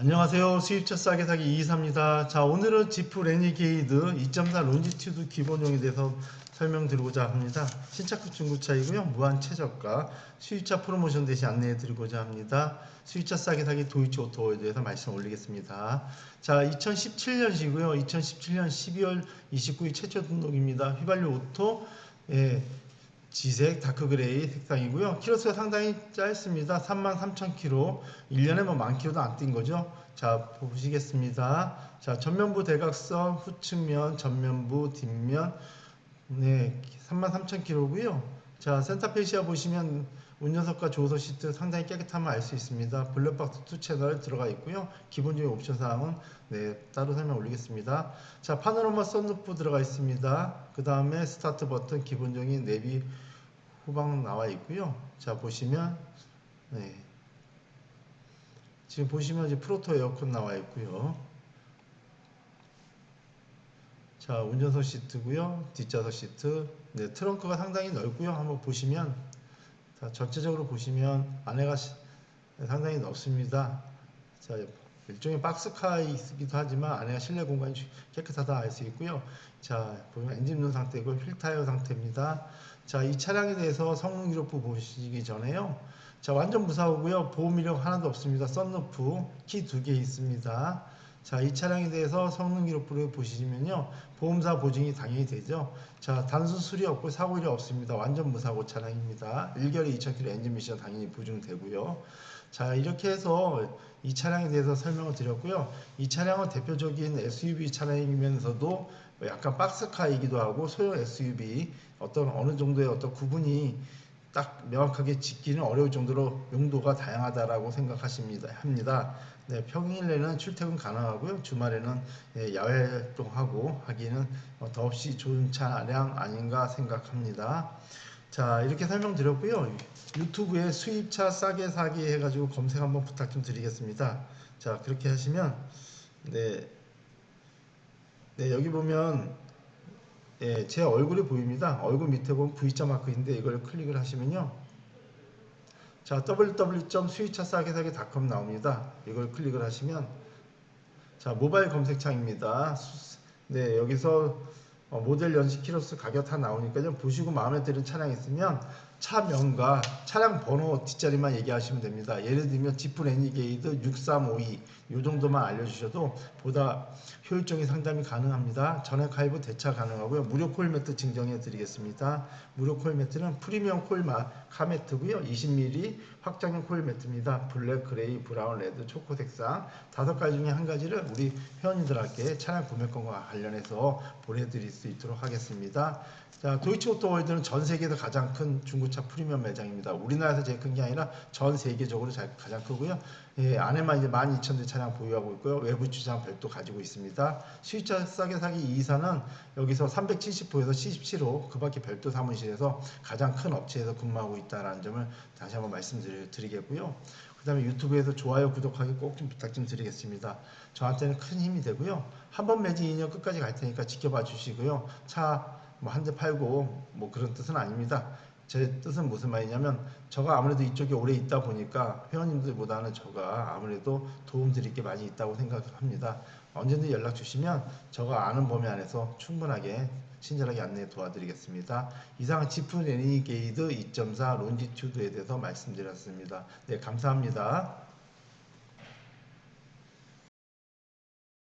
안녕하세요. 수입차 싸게 사기 이이사입니다. 자, 오늘은 지프 레니게이드 2.4 론지튜드 기본용에 대해서 설명드리고자 합니다. 신차급 중고차이고요. 무한 최저가 수입차 프로모션 대신 안내해 드리고자 합니다. 수입차 싸게 사기 도이치 오토에 대해서 말씀 올리겠습니다. 자, 2017년이고요. 2017년 12월 29일 최초 등록입니다. 휘발유 오토 예, 지색 다크그레이 색상이고요. 키로수가 상당히 짧습니다. 33,000km. 1년에 뭐 만 킬로도 안 뛴 거죠. 자, 보시겠습니다. 자, 전면부 대각선, 후측면, 전면부, 뒷면. 네, 33,000km고요. 자, 센터페시아 보시면 운전석과 조수석 시트 상당히 깨끗함을 알 수 있습니다. 블랙박스 2 채널 들어가 있고요. 기본적인 옵션 사항은 네, 따로 설명 올리겠습니다. 자, 파노라마 썬루프 들어가 있습니다. 그 다음에 스타트 버튼 기본적인 내비 후방 나와 있고요. 자, 보시면 네. 지금 보시면 이제 프로토 에어컨 나와 있고요. 자, 운전석 시트고요. 뒷좌석 시트. 네, 트렁크가 상당히 넓고요. 한번 보시면 자, 전체적으로 보시면 안에가 시- 상당히 넓습니다. 자, 일종의 박스카이기도 하지만 안에가 실내 공간이 깨끗하다 알 수 있고요. 자, 보면 엔진 룸 상태고 휠 타이어 상태입니다. 자, 이 차량에 대해서 성능 기록부 보시기 전에요. 자, 완전 무사고요. 보험 이력 하나도 없습니다. 썬루프 키 두 개 있습니다. 자, 이 차량에 대해서 성능 기록부를 보시면요. 보험사 보증이 당연히 되죠. 자, 단순 수리 없고 사고 일이 없습니다. 완전 무사고 차량입니다. 1개월에 2,000km 엔진 미션 당연히 보증되고요. 자, 이렇게 해서 이 차량에 대해서 설명을 드렸고요. 이 차량은 대표적인 SUV 차량이면서도 약간 박스카이기도 하고 소형 SUV 어떤 어느 정도의 어떤 구분이 딱 명확하게 짓기는 어려울 정도로 용도가 다양하다라고 생각하십니다. 합니다. 네, 평일에는 출퇴근 가능하고요. 주말에는 예, 야외 활동하고 하기는 어, 더없이 좋은 차량 아닌가 생각합니다. 자, 이렇게 설명드렸고요. 유튜브에 수입차 싸게 사기 해가지고 검색 한번 부탁 좀 드리겠습니다. 자, 그렇게 하시면 네, 네 여기 보면 예, 제 얼굴이 보입니다. 얼굴 밑에 보면 V자 마크인데 이걸 클릭을 하시면요. 자, www.수입차싸게사기.com 나옵니다. 이걸 클릭을 하시면 자, 모바일 검색창입니다. 수- 네, 여기서 어, 모델 연식 키로수 가격 다 나오니까요. 보시고 마음에 드는 차량 있으면 차명과 차량 번호 뒷자리만 얘기하시면 됩니다. 예를 들면 지프 레니게이드 6352 이 정도만 알려주셔도 보다 효율적인 상담이 가능합니다. 전액 할부 대차 가능하고요. 무료 콜 매트 증정해 드리겠습니다. 무료 콜 매트는 프리미엄 콜마 카매트고요. 20mm 확장형 콜 매트입니다. 블랙, 그레이, 브라운, 레드, 초코 색상 다섯 가지 중에 한 가지를 우리 회원님들께 차량 구매권과 관련해서 보내드릴 수 있도록 하겠습니다. 자, 도이치 오토월드는 전 세계에서 가장 큰 중고차 프리미엄 매장입니다. 우리나라에서 제일 큰 게 아니라 전 세계적으로 자- 가장 크고요. 예, 안에만 이제 12,000대 차량 보유하고 있고요. 외부 주차장 별도 가지고 있습니다. 수입차 싸게 사기 이사는 여기서 370호에서 77호 그 밖에 별도 사무실에서 가장 큰 업체에서 근무하고 있다는 점을 다시 한번 말씀드리겠고요. 그 다음에 유튜브에서 좋아요, 구독하기 꼭 좀 부탁 좀 드리겠습니다. 저한테는 큰 힘이 되고요. 한 번 매진 2년 끝까지 갈 테니까 지켜봐 주시고요. 차 뭐 한 대 팔고 뭐 그런 뜻은 아닙니다. 제 뜻은 무슨 말이냐면 저가 아무래도 이쪽에 오래 있다 보니까 회원님들보다는 저가 아무래도 도움 드릴 게 많이 있다고 생각합니다. 언제든 연락 주시면 저가 아는 범위 안에서 충분하게 친절하게 안내 도와드리겠습니다. 이상 지프 레니게이드 2.4 론지튜드에 대해서 말씀드렸습니다. 네, 감사합니다.